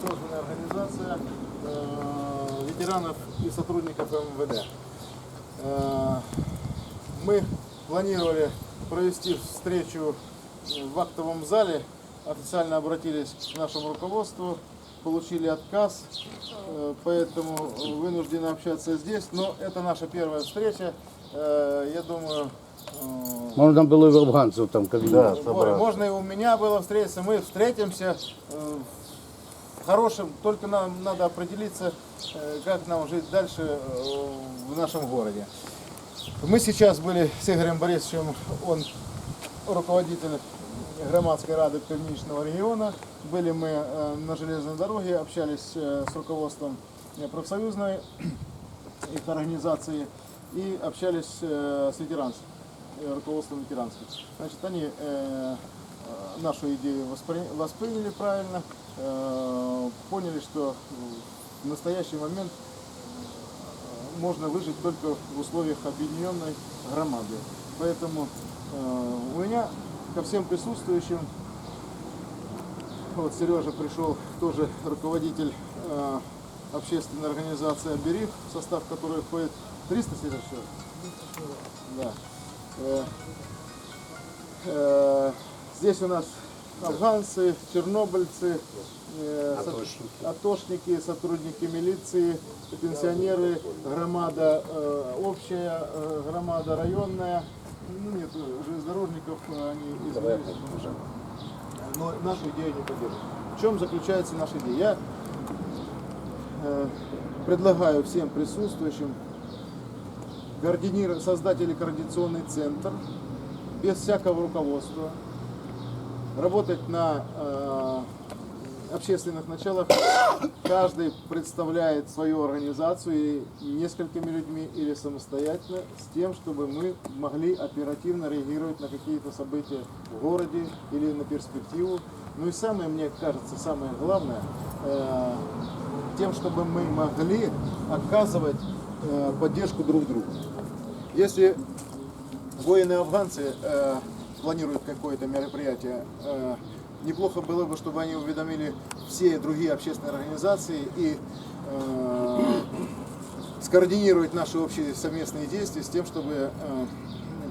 создана организация э, ветеранов и сотрудников МВД. Э, Мы планировали провести встречу в актовом зале, официально обратились к нашему руководству, получили отказ, э, поэтому вынуждены общаться здесь. Но это наша первая встреча. Э, Я думаю, э, Можно было и в афганцев там кабинет. Ой, Можно и у меня было встретиться. Мы встретимся в хорошем, только нам надо определиться, э, как нам жить дальше э, в нашем городе. Мы сейчас были с Игорем Борисовичем, он руководитель громадской рады Північного региона. Были мы э, на железной дороге, общались с руководством профсоюзной их организации и общались с ветеранством, э, руководством ветеранским. Значит, они нашу идею воспри- восприняли правильно, поняли, что в настоящий момент э, можно выжить только в условиях объединенной громады. Поэтому э, у меня ко всем присутствующим, вот Сережа пришел, тоже руководитель э, общественной организации «Оберег», в состав которой входит 300 Сереж? Да. Э, э, здесь у нас афганцы, чернобыльцы, э, со- атошники, сотрудники милиции, пенсионеры, громада э, общая, э, громада районная. Ну нет, железнодорожников они изменились. Но нашу идею не поддерживают. В чем заключается наша идея? Я предлагаю всем присутствующим координировать, создать или координационный центр без всякого руководства, работать на э, общественных началах. Каждый представляет свою организацию и несколькими людьми или самостоятельно с тем, чтобы мы могли оперативно реагировать на какие-то события в городе или на перспективу. Ну и самое, мне кажется, самое главное, э, тем, чтобы мы могли оказывать э, поддержку друг другу. Если воины-афганцы э, планируют какое-то мероприятие, э, неплохо было бы, чтобы они уведомили все другие общественные организации и э, скоординировать наши общие совместные действия с тем, чтобы э,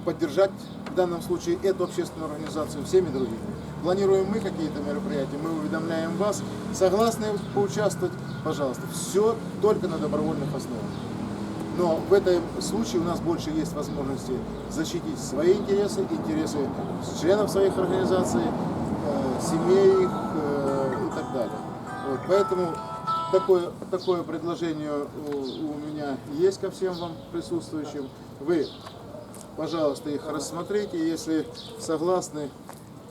поддержать в данном случае эту общественную организацию всеми другими. Планируем мы какие-то мероприятия, мы уведомляем вас. Согласны поучаствовать? Пожалуйста. Все только на добровольных основах. Но в этом случае у нас больше есть возможности защитить свои интересы, интересы членов своих организаций, э, семей их э, и так далее. Вот, поэтому такое, такое предложение у, у меня есть ко всем вам присутствующим. Вы, пожалуйста, их рассмотрите, если согласны,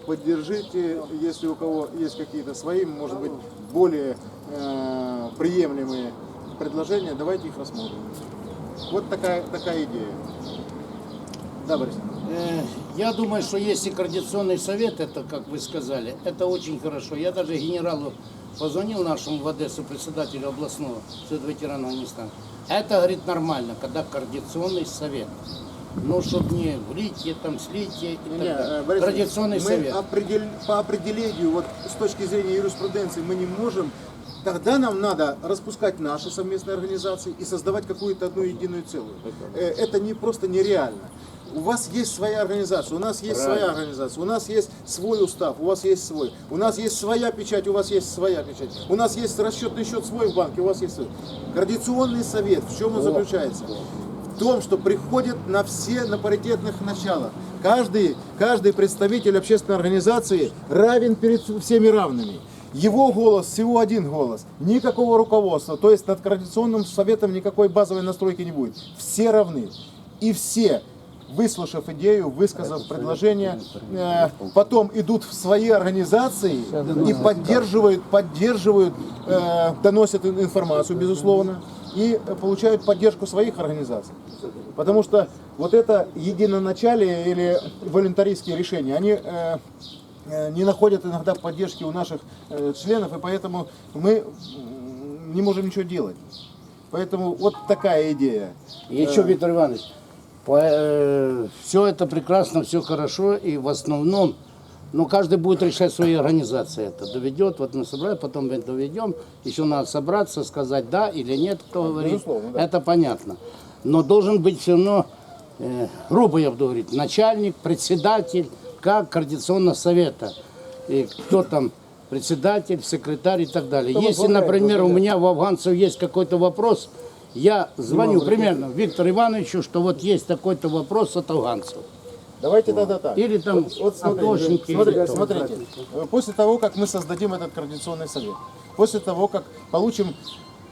поддержите, если у кого есть какие-то свои, может быть, более э, приемлемые предложения, давайте их рассмотрим. Вот такая, такая идея. Да, Борис? Э, Я думаю, что если координационный совет, это, как вы сказали, это очень хорошо. Я даже генералу позвонил нашему в Одессу, председателю областного Совета ветеранов Афганистана. Это, говорит, нормально, когда координационный совет. Ну, чтобы не влитие, там, слитие и так Не, далее. э, Борис Координационный Ильич, мы совет. определ- по определению, вот с точки зрения юриспруденции, мы не можем, тогда нам надо распускать наши совместные организации и создавать какую-то одну единую целую. Э, Это не просто нереально. У вас есть своя организация, у нас есть своя организация, у нас есть свой устав, у вас есть свой. У нас есть своя печать, у вас есть своя печать. У нас есть расчетный счет свой в банке, у вас есть свой. Координационный совет, в чем он заключается? в том, что приходит на все на паритетных началах. Каждый, каждый представитель общественной организации равен перед всеми равными. Его голос всего один голос, никакого руководства, то есть над координационным советом никакой базовой настройки не будет. Все равны. И все, выслушав идею, высказав предложение, э, потом идут в свои организации и поддерживают, поддерживают, э, доносят ин- информацию, безусловно, и получают поддержку своих организаций. Потому что вот это единоначалие или волюнтаристские решения, они э, не находят иногда поддержки у наших э, членов, и поэтому мы не можем ничего делать. Поэтому вот такая идея. И еще, Виктор Иванович, все это прекрасно, все хорошо, и в основном Но каждый будет решать своей организации это. Доведет, вот мы собрали, потом мы доведем. Еще надо собраться, сказать да или нет, кто говорит. безусловно, да. Это понятно. Но должен быть все равно, э, грубо я буду говорить, начальник, председатель, как координационного совета. И кто там председатель, секретарь и так далее. Если, например, у меня у афганцев есть какой-то вопрос, я звоню примерно Виктору Ивановичу, что вот есть такой-то вопрос от афганцев. Давайте тогда так. Или там Вот смотрите, атошники. смотрите, кто. смотрите. Э, После того, как мы создадим этот координационный совет, после того, как получим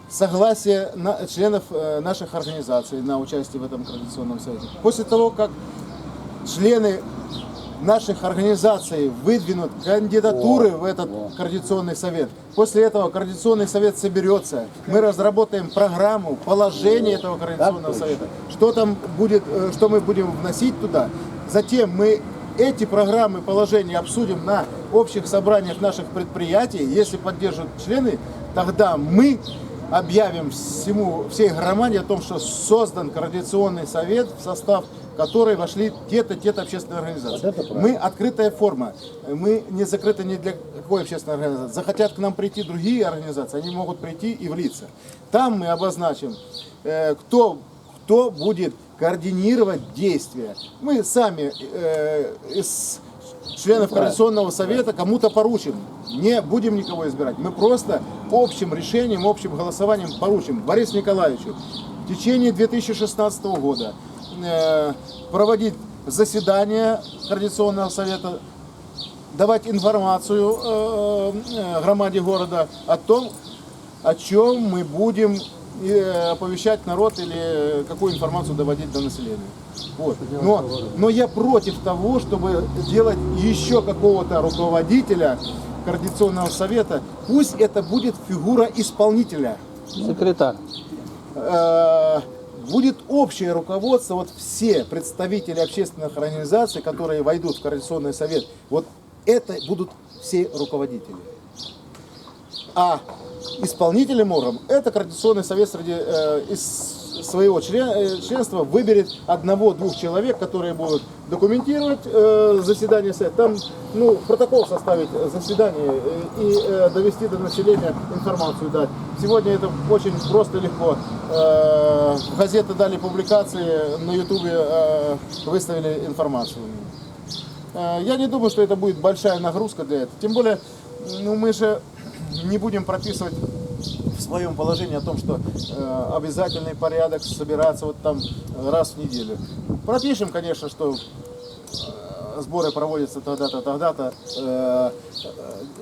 согласие на- членов э, наших организаций на участие в этом координационном совете, после того, как члены наших организаций выдвинут кандидатуры в этот координационный совет. После этого координационный совет соберется, мы разработаем программу, положение этого координационного совета, что там будет, э, что мы будем вносить туда. Затем мы эти программы, положения обсудим на общих собраниях наших предприятий. Если поддержат члены, тогда мы объявим всему, всей громаде о том, что создан координационный совет, в состав которой вошли те-то, те-то общественные организации. Мы открытая форма. Мы не закрыты ни для какой общественной организации. Захотят к нам прийти другие организации, они могут прийти и влиться. Там мы обозначим, э, кто, кто будет координировать действия. Мы сами э, из членов Координационного совета кому-то поручим. Не будем никого избирать. Мы просто общим решением, общим голосованием поручим Борису Николаевичу в течение 2016 года э, проводить заседания Координационного совета, давать информацию э, э, громаде города о том, о чем мы будем э, оповещать народ или какую информацию доводить до населения. Вот. Но, но я против того, чтобы делать еще какого-то руководителя Координационного совета. Пусть это будет фигура исполнителя. Секретарь. Э, будет общее руководство, вот все представители общественных организаций, которые войдут в Координационный совет, вот это будут все руководители. А исполнителем орган это Координационный совет среди э, из своего член- э, членства выберет одного-двух человек, которые будут документировать э, заседание совета, там ну, протокол составить э, заседание э, и э, довести до населения информацию дать. Сегодня это очень просто легко. Э, газеты дали публикации, на ютубе э, выставили информацию. Э, Я не думаю, что это будет большая нагрузка для этого. Тем более, ну, мы же не будем прописывать в своем положении о том, что э, обязательный порядок собираться вот там э, раз в неделю. Пропишем, конечно, что э, сборы проводятся тогда-то, тогда-то э,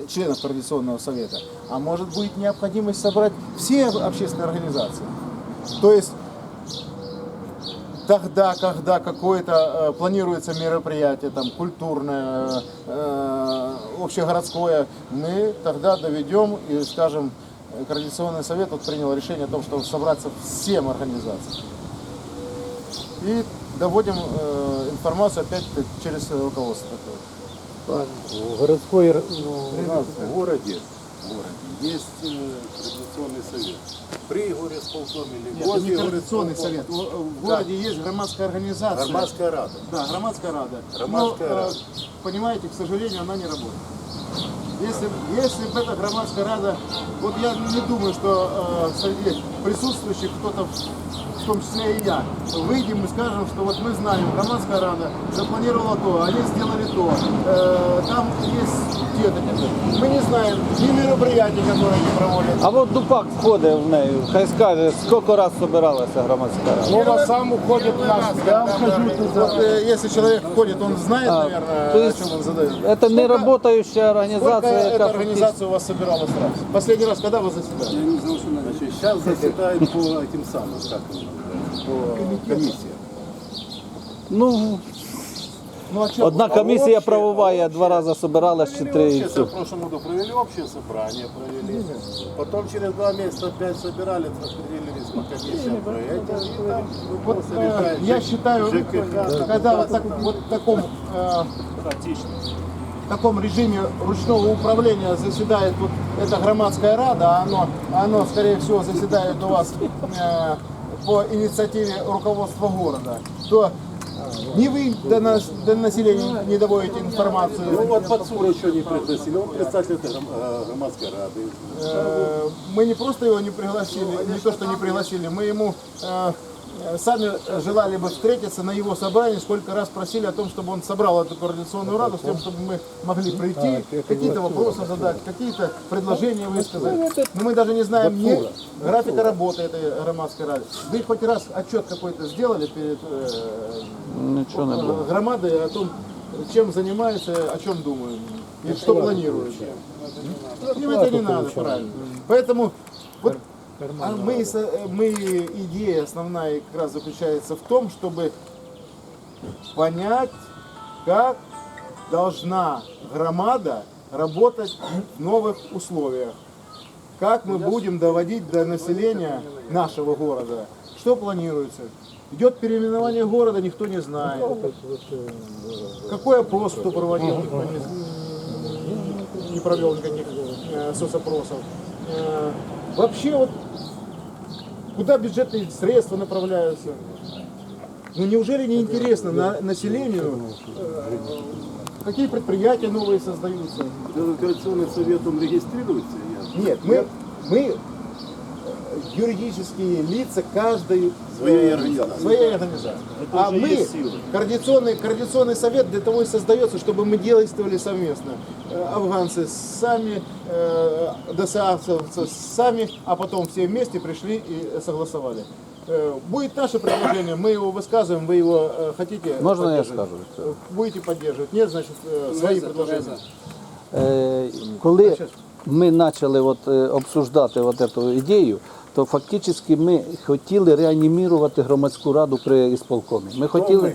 членов Координационного совета. А может быть необходимость собрать все общественные организации. То есть тогда, когда какое-то э, планируется мероприятие, там, культурное, э, общегородское, мы тогда доведем и скажем, Координационный совет вот принял решение о том, что собраться всем организациям. И доводим э, информацию опять через руководство такое. В городской ну, У нас в городе, городе есть э, координационный совет. При горисполкоме или Нет, возле не Координационный горисполкома. совет. В, в городе есть громадская организация. Громадская рада. Да, громадская рада. Громадская Но, э, рада. понимаете, к сожалению, она не работает. Если, если бы эта громадская рада, вот я не думаю, что э, среди присутствующих кто-то, в том числе и я, выйдем и скажем, что вот мы знаем, громадская рада запланировала то, они сделали то, э, там есть те-то, те-то. Мы не знаем ни мероприятий, которые они проводят. А от Дупак входить в неї. Хай скаже, скільки раз збиралася громадська рада. Слово сам уходит в наш. Я вхожу Вот, э, если человек входит, он знает, А, наверное, то о есть чем он задает. Це не работающая Сколько організація, эта яка организация у вас собиралась раз? Последний раз, когда вы заседали? Я не знал, что надо. Значит, сейчас заседает по этим самым, как оно называется, по комиссиям. ну, Ну, а чё? одна А комісія общее- правова, а я два рази збиралась, чи Провели три. і общее, все. в прошлом году провели общее собрание, провели. Потом через два месяца опять собирали, распределились по комиссиям проекты. И там Вот, вопросы э, решают. я считаю, ЖКХ, когда вот, так, вот в таком, э, в таком режиме ручного управления заседает вот эта громадская рада, а оно, оно скорее всего заседает у вас э, по инициативе руководства города, то Ни вы до, нас, до населения не доводите информацию. Ну вот Бацура еще не пригласили, он представитель э, громадской рады. Э, Мы не просто его не пригласили, не то что не пригласили, мы ему э, э, сами желали бы встретиться на его собрании, сколько раз просили о том, чтобы он собрал эту координационную раду, с тем, чтобы мы могли прийти, какие-то вопросы задать, какие-то предложения высказать. Но мы даже не знаем ни графика работы этой громадской рады. Вы хоть раз отчет какой-то сделали перед э, було. э, громадой о том, чем занимается, о чем думают и что планируют. Им это не надо, правильно. Поэтому а мы, со- мы, идея основная как раз заключается в том, чтобы понять, как должна громада работать в новых условиях. Как мы будем доводить до населения нашего города. Что планируется? Идет переименование города, никто не знает. Какой опрос кто проводил, никто не, не провел никаких э, соцопросов. Э, вообще вот куда бюджетные средства направляются? Ну неужели не интересно на, населению, э, какие предприятия новые создаются? Этот координационный совет, он регистрируется? Я- Нет, мы, мы юридические лица каждой Своей э, организации. своей организации. А мы, координационный, координационный совет для того и создается, чтобы мы действовали совместно. Э, Афганцы сами, э, ДСАовцы сами, а потом все вместе пришли и согласовали. Э, Будет наше предложение, мы его высказываем, вы его хотите Можна я скажу? Будете поддерживать. Нет, значит, э, свои предложения. Е, Коли ми почали от, е, обсуждати от цю ідею, то фактично ми хотіли реанімувати громадську раду при ісполкомі. Ми хотіли. ми?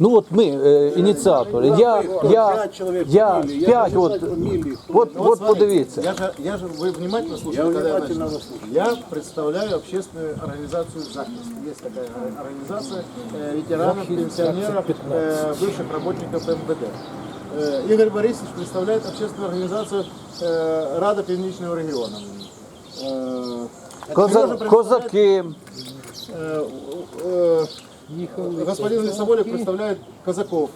Ну от ми, е, ініціатори. Я, Хто? я, П'ять чоловік я, фамілії, я п'ять, хочу от, знати фамілії, хто от, Ну, от смотрите, подивіться. Я же, я же, вы внимательно слушаете, Я когда я внимательно начал? вас слушаю. Я представляю общественную организацию «Захист». Есть такая организация э, ветеранов, пенсионеров, э, бывших работников МВД. Э, Игорь Борисович представляет общественную организацию э, Рада Північного региона. Э, Коза, козаки. э, э, Господин Лисоволев представляет казаков.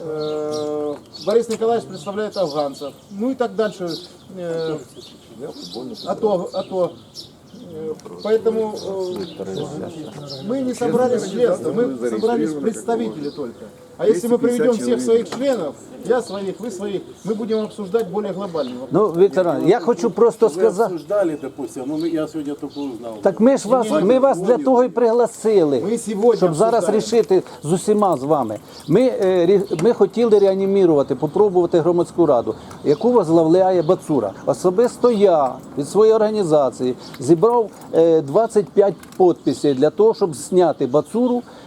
Э, Борис Николаевич представляет афганцев. Ну и так дальше. Э, А то, а то. Э, Поэтому э, мы не собрали членство, мы собрались представители только. А если мы приведем всех своих членов, я своих, вы своих, мы будем обсуждать более глобальный вопрос. Ну, Віктор, Іванович, я хочу просто Вы сказати. обсуждали, допустим, ну я сегодня только узнал. Так ми ж вас, ми вас для того і пригласили, Ми сьогодні щоб зараз обсуждаємо. рішити з усіма з вами. Ми, е, рі- ми хотіли реанімувати, попробувати громадську раду, яку возглавляє Бацура. Особисто я від своєї організації зібрав е, 25 підписів для того, щоб зняти Бацуру е, з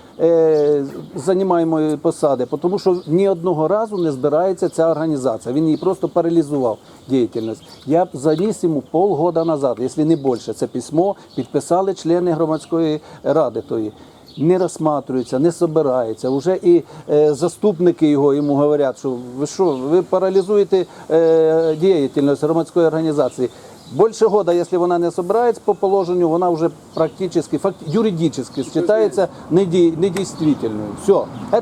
займаємої посади, тому що ні одного разу не збирається ця організація. Він її просто паралізував діяльність. Я б заніс йому полгода назад, якщо не більше. Це письмо підписали члени громадської ради тої. Не розсматривається, не собирається. Уже і е, заступники його йому говорять, що ви що, ви паралізуєте е, діяльність громадської організації. Більше года, якщо вона не собирається по положенню, вона вже практично, факт, юридично вважається неді- недійствительною. Все,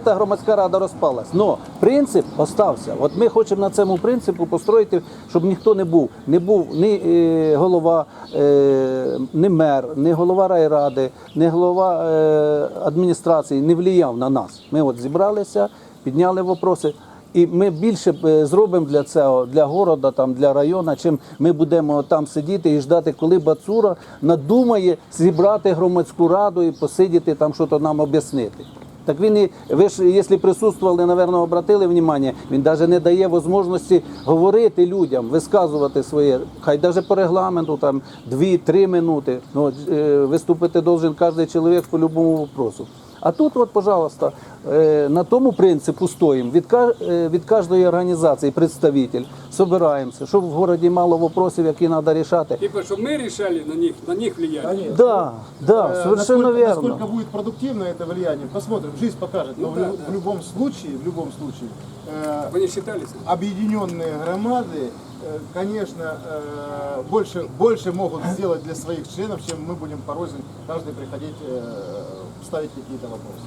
ця громадська рада розпалась. Но принцип остався. От ми хочемо на цьому принципу построїти, щоб ніхто не був. Не був ні е, голова, е, ні мер, ні голова райради, ні голова е, адміністрації не влияв на нас. Ми от зібралися, підняли вопроси. І ми більше е, зробимо для цього, для города, там, для району, чим ми будемо там сидіти і ждати, коли Бацура надумає зібрати громадську раду і посидіти там, що то нам об'яснити. Так він і ви ж, якщо присутствували, напевно, обратили увагу, він навіть не дає можливості говорити людям, висказувати своє, хай навіть по регламенту там 2-3 минути. Ну, е, виступити должен кожен чоловік по будь-якому вопросу. А тут, от, пожалуйста, е, на тому принципу стоїмо. Від, ка- е, від кожної організації представитель, собираємося, щоб в городі мало вопросів, які треба рішати. Типа, чтобы мы решали на них, на них влияние. Да, да, Э, совершенно насколько, верно. Насколько будет продуктивно это влияние, посмотрим, жизнь покажет. Но в, лю- в любом случае, в любом случае, э, Вы не считались? объединенные громады, э, конечно, э, больше, больше могут сделать для своих членов, чем мы будем порознь каждый приходить, э, ставить какие-то вопросы.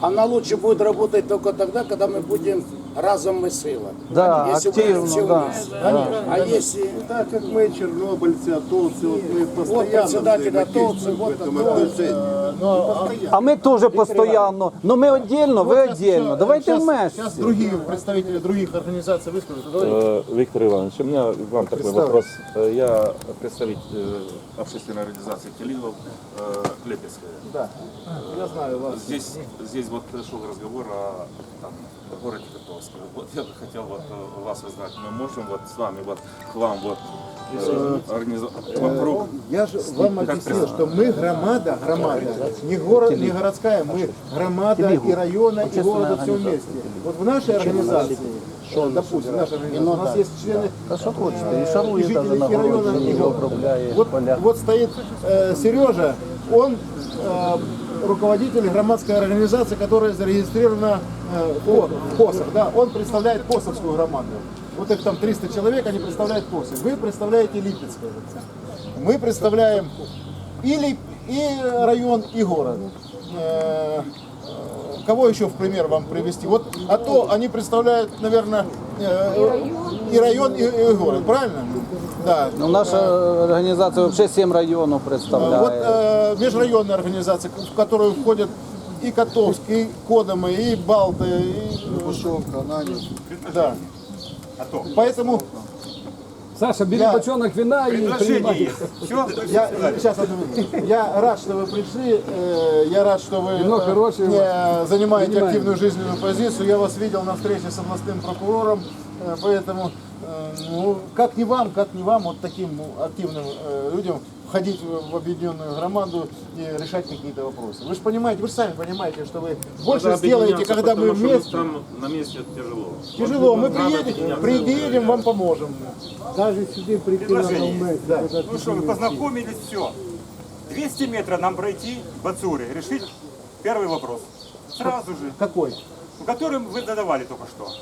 Она лучше будет работать только тогда, когда мы будем разом мы сила. Да, Если активно, все да. вместе. А если Так как мы чернобыльцы, атовцы, вот мы постоянно председатель взаимодействуем атовцы, вот в этом атовцы. отношении. Но А ми теж постійно. Ну ми віддільно, ви віддільно. Давайте вместе. Сейчас другие представители других организаций выскажут. Говорите. Э, Виктор Иванович, у меня к вам такой вопрос. Э, Я представитель э, общественной организации Телилов э, Лепецкая. Да, я знаю вас. Здесь, здесь вот шел разговор о там, о городе Котовске. Вот я бы хотел вот э, у вас узнать, мы можем вот с вами вот к вам вот э, организовать вокруг Я же вам Как объяснил, представить? что мы громада, громада, не город, не городская, мы громада и района, и города все вместе. Вот в нашей организации, допустим, в нашей организации, у нас есть члены Та що хочете, і и шарує жители навіть на и района, городі, и і города. обробляє Вот, поля. вот стоит э, Сережа, он э, руководитель громадской организации, которая зарегистрирована э, в в КОСах. Да, он представляет КОСовскую громаду. Вот их там 300 человек, они представляют КОСы. Вы представляете Липецкое. Мы представляем и, Лип- и район, и город. Э, э, Кого еще в пример вам привести? Вот, а то они представляют, наверное, э, и район, и, и город, правильно? Да. Ну, наша організація взагалі сім районів Вот представляє. э, межрайонная организация, в которую входят и Котовск, и Кодомы, и Балты, и Пушевка, Да. Поэтому Саша, бери Я- бочонок вина и принимай. я сейчас одну минуту. Я рад, что вы пришли. э, Я рад, что вы Вино э, хорошее, не занимаете Понимаем. активную жизненную позицию. Я вас видел на встрече с областным прокурором, э, поэтому ну, как не вам, как не вам, вот таким ну, активным э, людям входить в объединенную громаду и решать какие-то вопросы. Вы же понимаете, вы же сами понимаете, что вы больше сделаете, когда мы вместе. Там на месте тяжело. Тяжело, мы приедем, приедем, вам поможем. Да. Ну что, мы познакомились, все. 200 метров нам пройти в Бацуре, решить первый вопрос. Сразу же, Какой? который вы задавали только что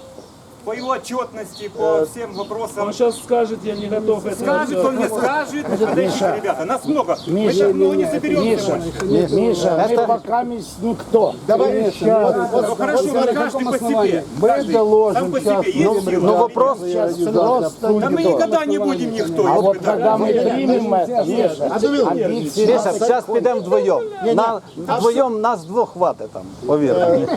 По его отчетности, по всем вопросам. Он сейчас скажет, я не готов это Скажет, он не скажет. Подождите, ребята, нас много. Мы сейчас много не соберем Миша, сегодня. Миша, мы пока мис- никто. Давай Ну хорошо, но каждый по себе. Каждый сам по себе. Есть сила? Ну вопрос Да мы никогда не будем никто. А вот испытать. когда мы примем это, Миша, амбиции Міша, зараз підемо вдвоєм. На, вдвоєм нас двох хватить там, повірте.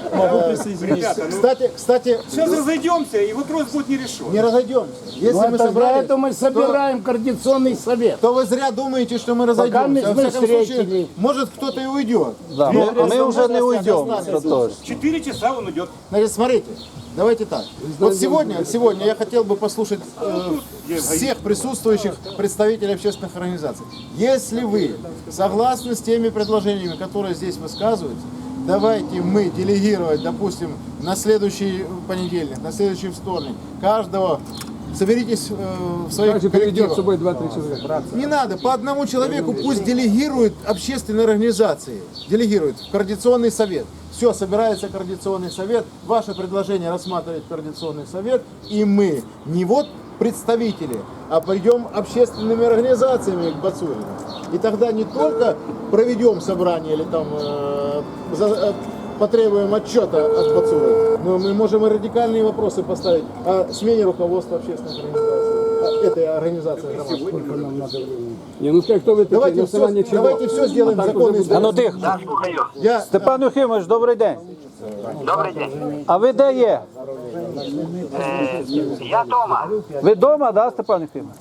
Ребята, ну Кстати, кстати, сейчас разойдемся, и вопрос будет не решен. не разойдемся. Если Ну, мы это собрались, этого мы собираем координационный совет. то вы зря думаете, что мы разойдемся. мы- Во мы всяком случае, может кто-то и уйдет. Да, ми, ми вже не Можно уйдемо. останется. це точно. Четыре часа он уйдет. Значит, смотрите, давайте так. Вот сегодня, сегодня я хотел бы послушать э, всех присутствующих представителей общественных организаций. Если вы согласны с теми предложениями, которые здесь высказываются, давайте мы делегировать, допустим, на следующий понедельник, на следующий вторник, каждого Соберитесь э, в своих приведет коллективах. с собой 2-3 человека. Не надо, по одному человеку пусть делегирует общественные организации, делегирует в координационный совет. Все, собирается координационный совет, ваше предложение рассматривает координационный совет, и мы не вот представители, а придем общественными организациями к Бацурину. И тогда не только проведем собрание или там э, за- э, потребуем отчета от Бацуры, но мы можем и радикальные вопросы поставить о смене руководства общественных организаций, этой организации. Не, ну скажи, кто вы Давайте на все, основании чего? давайте все сделаем А уже А ну тихо. Я, Степан Юхимович, добрий день. Добрий день. А ви де є? Я дома. Ви вдома, да, Степан Юхимович?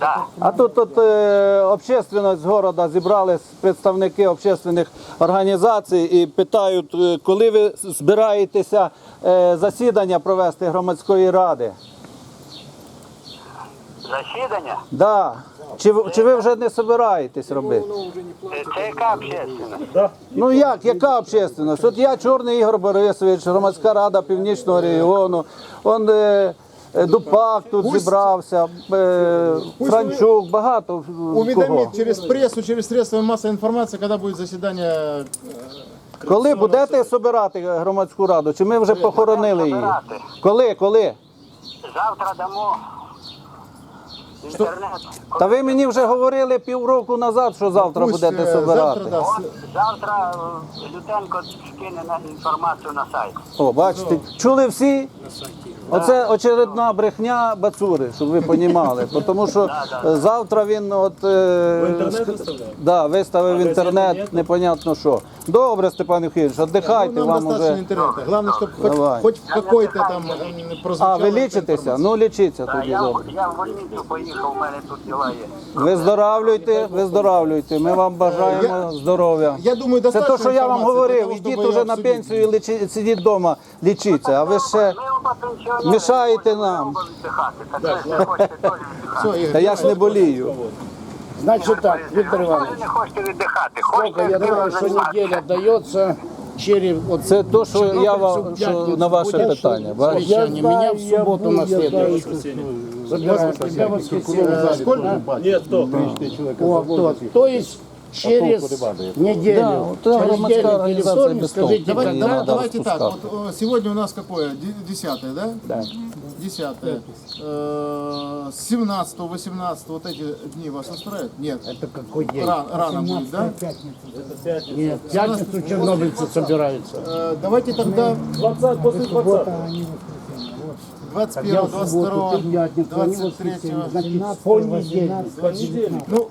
Да. А тут, тут е, общественность з города зібрались представники общественних організацій і питають, е, коли ви збираєтеся е, засідання провести громадської ради. Засідання. Да. Чи, ви- чи ви вже не збираєтесь робити? Е, Це яка общественність? Ну як, яка общественність? От я Чорний Ігор Борисович, громадська рада Північного регіону. Он е, е, Дупак тут зібрався, е, Франчук, багато в- кого. через прессу, через средства массовой информации, когда будет заседание. э, Коли будете збирати громадську раду, чи ми вже похоронили її? Коли, коли? Завтра дамо Інтернет. Та ви мені вже говорили півроку назад, що завтра Пусть, будете е, собирати. завтра, да, От завтра е, Лютенко скине на інформацію на сайт. О, бачите, чули всі? Оце очередна брехня Бацури, щоб ви розуміли. Тому що е, завтра він от, е, ск- да, виставив в інтернет, непонятно що. Добре, Степан Євгенович, віддихайте, Нам вам достаточно уже. интернета. Главное, чтобы Давай. хоть в какой-то там м, А, прозвучала ви эта лічитеся? информация. Ну лічіться Та тоді я, добре. в- я в больницю поїхав, у мене тут діла є. Виздоравлюйте, виздоравлюйте. Ми вам бажаємо здоров'я. Я думаю, Це те, що я вам інформації говорив. Ідіть уже на пенсію і лічи, сидіть вдома, лічіться. А ви ще. Мішаєте нам. віддихати. Так ви ж не хочете теж віддихати. Все, Игорь, та я ж не болію. Значит так, Ви Виктор Иванович, не хочете віддихати. сколько Хочете я думаю, что займатися. неделя дается через вот Це то, що я вам що пятницу на ваше будет питання. бачите? совещание. Меня в субботу на следующую. Тебя в воскресенье. Э, сколько? Нет, кто? Вот, вот. То есть через неделю, Да, неделю организация телефон, без скажите, толку. Давай- Не давай- надо давайте так, распускаться. вот э, сегодня у нас какое? Де- Десятое, да? Да. Десятое. Э, С 17 18 вот эти дни вас устраивают? Нет. Это какой день? Рано, рано будет, да? Нет, в пятницу чернобыльцы собираются. Э, Давайте тогда 20, после 20. 21, 22, 23. Значит, понедельник. Ну,